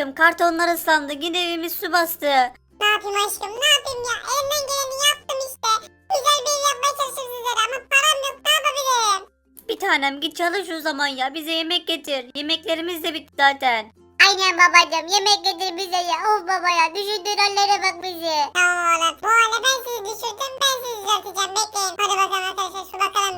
aşkım kartonlar ıslandı gün evimiz su bastı. Ne yapayım aşkım ne yapayım ya elimden geleni yaptım işte. Güzel bir ev yapmaya çalışıyorum sizlere ama param yok ne yapabilirim? Bir tanem git çalış o zaman ya bize yemek getir. Yemeklerimiz de bitti zaten. Aynen babacım yemek getir bize ya of baba ya düşürdüğün hallere bak bizi. Tamam oğlum bu hale ben sizi düşürdüm ben sizi düzelteceğim bekleyin. Hadi bakalım arkadaşlar şu bakalım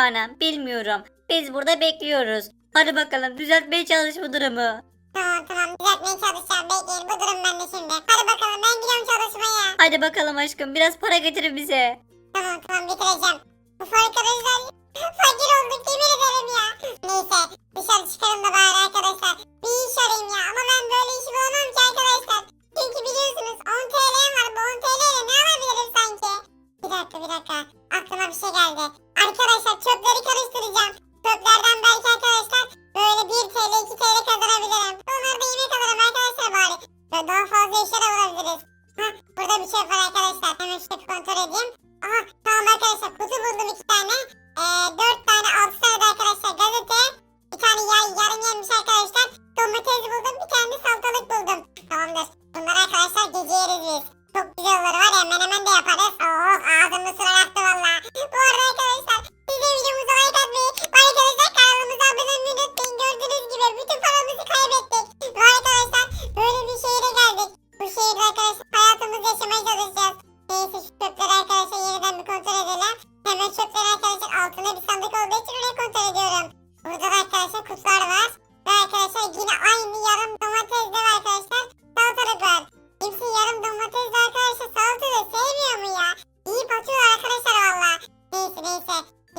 tanem bilmiyorum. Biz burada bekliyoruz. Hadi bakalım düzeltmeye çalış bu durumu. Tamam tamam düzeltmeye çalışacağım bekleyin bu durum bende şimdi. Hadi bakalım ben gidiyorum çalışmaya. Hadi bakalım aşkım biraz para getirin bize. Tamam tamam getireceğim. Bu arkadaşlar fakir olduk yemin ederim ya. Neyse dışarı çıkalım da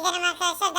Gidelim arkadaşlar.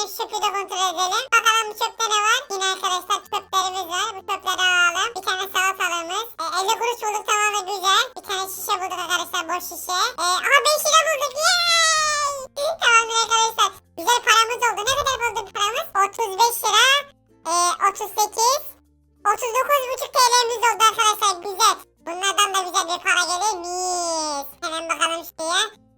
Gelip şıkkı da kontrol edelim. Bakalım bu çöpte ne var? Yine arkadaşlar çöplerimiz var. Bu çöpleri alalım. Bir tane salatalığımız. Ee, e, 50 kuruş bulduk tamam güzel. Bir tane şişe bulduk arkadaşlar boş şişe. E, aha 5 lira bulduk. Yay! Tamamdır arkadaşlar. Güzel paramız oldu. Ne kadar bulduk paramız? 35 lira. E, 38. 39,5 TL'miz oldu arkadaşlar. Güzel. Bunlardan da güzel bir para gelir. Mis. Hemen bakalım şuraya.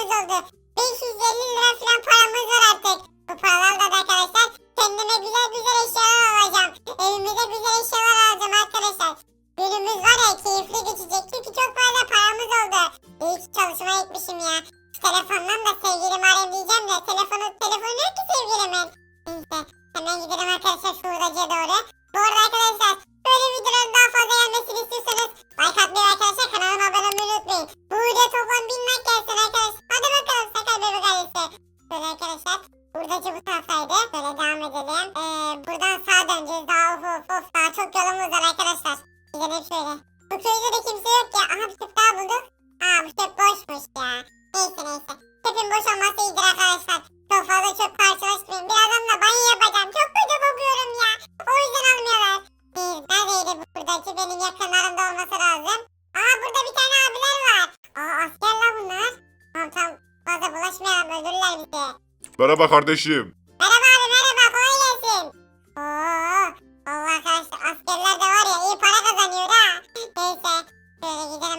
Paramız oldu. 550 lira falan paramız var artık. Bu paralarla da arkadaşlar kendime güzel güzel eşyalar alacağım. Evimize güzel eşyalar alacağım arkadaşlar. Günümüz var ya keyifli geçecek çünkü çok fazla paramız oldu. İyi ki çalışmaya gitmişim ya. Şu telefondan da sevgilimi arayayım diyeceğim de telefonu, telefonu yok ki sevgilimin. Neyse hemen gidelim arkadaşlar şu doğru. Merhaba kardeşim. Merhaba abi merhaba kolay gelsin. Oo, Allah arkadaşlar askerler de var ya iyi para kazanıyor ha. Neyse şöyle gidelim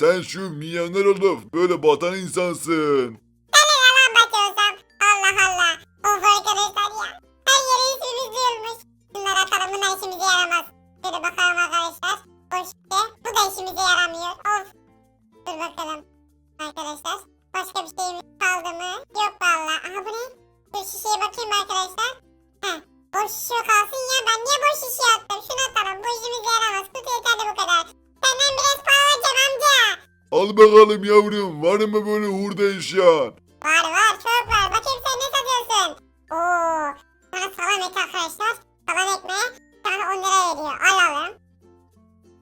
sen şu milyoner olup böyle batan insansın. Al bakalım yavrum var mı böyle hurda eşya? Var var çok var. Bakayım sen ne satıyorsun? Oo, sana salam et arkadaşlar. Salam ekmeğe sana 10 lira veriyor. Alalım.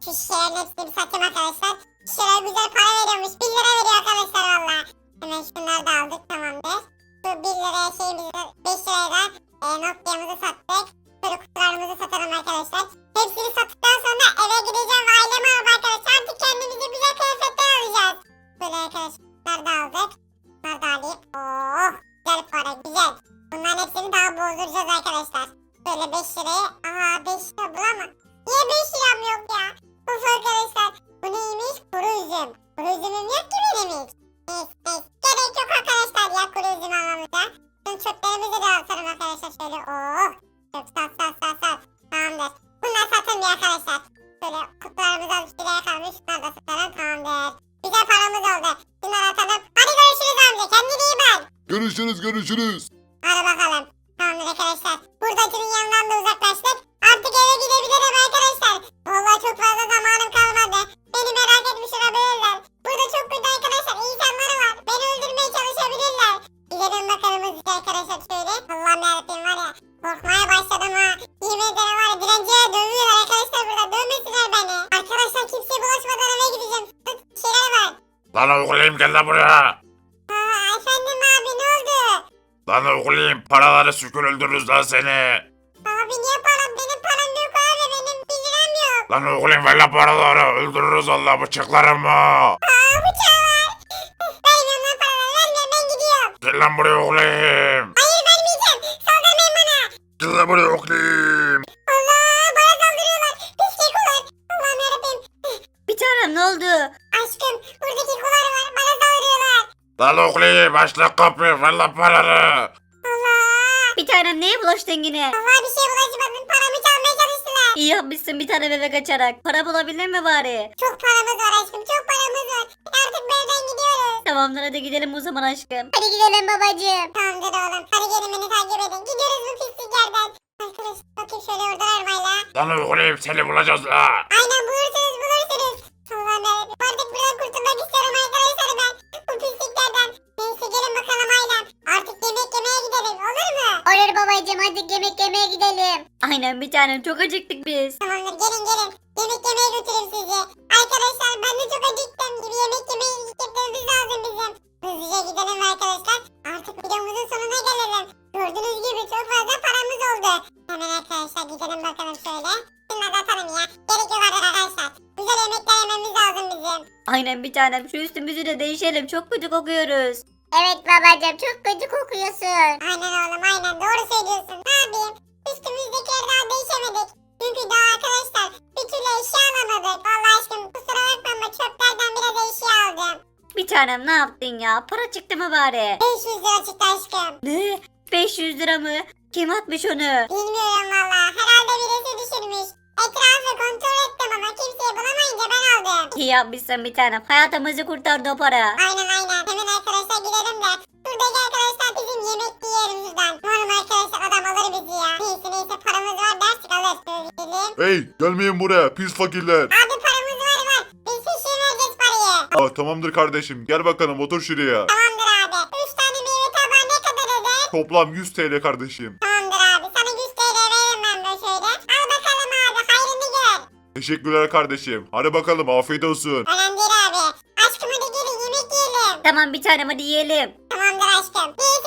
Şu şişelerin hepsini bir satayım arkadaşlar. Şişeler güzel para veriyormuş. 1 lira veriyor arkadaşlar valla. Hemen şunları da aldık tamamdır. Şu 1 liraya şeyimizi 5 liraya da e, Nokia'mızı sattık. Böyle kutularımızı satalım arkadaşlar. Hepsini sattıktan sonra eve gideceğim ve ailemi alıp arkadaşlar artık kendimize güzel kıyafetler alacağız. Böyle arkadaşlar da aldık. Bunları da alayım. Oh güzel para güzel. Bunların hepsini daha bozduracağız arkadaşlar. Böyle 5 liraya. Aha 5 lira bulamam. Niye 5 liram yok ya? Of arkadaşlar. Buradakinin yanından da uzaklaştık. Artık eve gidebilirim arkadaşlar. Vallahi çok fazla zamanım kalmadı. Beni merak etmiş olabilirler. Burada çok kötü arkadaşlar insanlar var. Beni öldürmeye çalışabilirler. Gidelim bakalım hızlıca arkadaşlar şöyle. Allah'ım yarabbim var ya. Korkmaya başladım ha. Yemin ederim var ya direnciye dövüyorlar arkadaşlar burada. Dövmesinler beni. Arkadaşlar kimseye bulaşmadan eve gideceğim. Tut şeyler var. Lan oğlum gel lan buraya. Lan oğlum paraları sükür öldürürüz lan seni. Abi niye param? Benim param yok abi. Benim bir liram yok. Lan oğlum ver lan paraları öldürürüz Allah bıçaklarımı. Aa bıçağı var. Vermiyorum lan paraları. Vermiyorum ben gidiyorum. Gel lan buraya oğlum. Hayır vermeyeceğim. Saldırmayın bana. Gel lan buraya oğlum. Oğlum başla kapıyı ver lan paraları. Allah. Bir tanem neye bulaştın yine? Allah bir şey bulaşmadım. Paramı çalmaya çalıştılar. İyi yapmışsın bir tane eve kaçarak. Para bulabildin mi bari? Çok paramız var aşkım. Çok paramız var. Artık bu evden gidiyoruz. Tamamdır hadi gidelim o zaman aşkım. Hadi gidelim babacığım. Tamamdır oğlum. Hadi gelin beni takip edin. Gidiyoruz bu pislik yerden. Arkadaşlar bakayım şöyle oradan arabayla. Lan oğlum seni bulacağız la. Aynen bulursunuz Aynen bir tanem çok acıktık biz. Tamamdır gelin gelin. Yemek yemeye götüreyim sizi. Arkadaşlar ben de çok acıktım gibi yemek yemeye gitmemiz lazım bizim. Hızlıca gidelim arkadaşlar. Artık videomuzun sonuna gelelim. Gördüğünüz gibi çok fazla paramız oldu. Hemen arkadaşlar gidelim bakalım şöyle. Şunları da atalım ya. Gerek yok arkadaşlar. Güzel yemekler yememiz lazım bizim. Aynen bir tanem şu üstümüzü de değişelim çok kötü kokuyoruz. Evet babacığım çok kötü kokuyorsun. Aynen oğlum aynen doğru söylüyorsun. Ne yapayım? Üstümüzdekileri daha değişemedik. Çünkü daha arkadaşlar bir türlü eşya alamadık. Vallahi aşkım kusura bakma ama çöplerden biraz eşya aldım. Bir tanem ne yaptın ya? Para çıktı mı bari? 500 lira çıktı aşkım. Ne? 500 lira mı? Kim atmış onu? Bilmiyorum valla. Herhalde birisi düşürmüş. Etrafı kontrol ettim ama kimseyi bulamayınca ben aldım. İyi yapmışsın bir tanem. Hayatımızı kurtardı o para. Aynen aynen. Gidelim. Hey gelmeyin buraya pis fakirler. Abi paramız var var. Biz peşin vereceğiz parayı. Aa, tamamdır kardeşim gel bakalım otur şuraya. Tamamdır abi. 3 tane meyve tabağı ne kadar eder? Toplam 100 TL kardeşim. Tamamdır abi. Sana 100 TL veririm ben böyle şöyle. Al bakalım abi. Hayrını gör. Teşekkürler kardeşim. Hadi bakalım afiyet olsun. Önemli değil abi. Aşkım hadi gelin yemek yiyelim. Tamam bir tanem hadi yiyelim. Tamamdır aşkım. Bir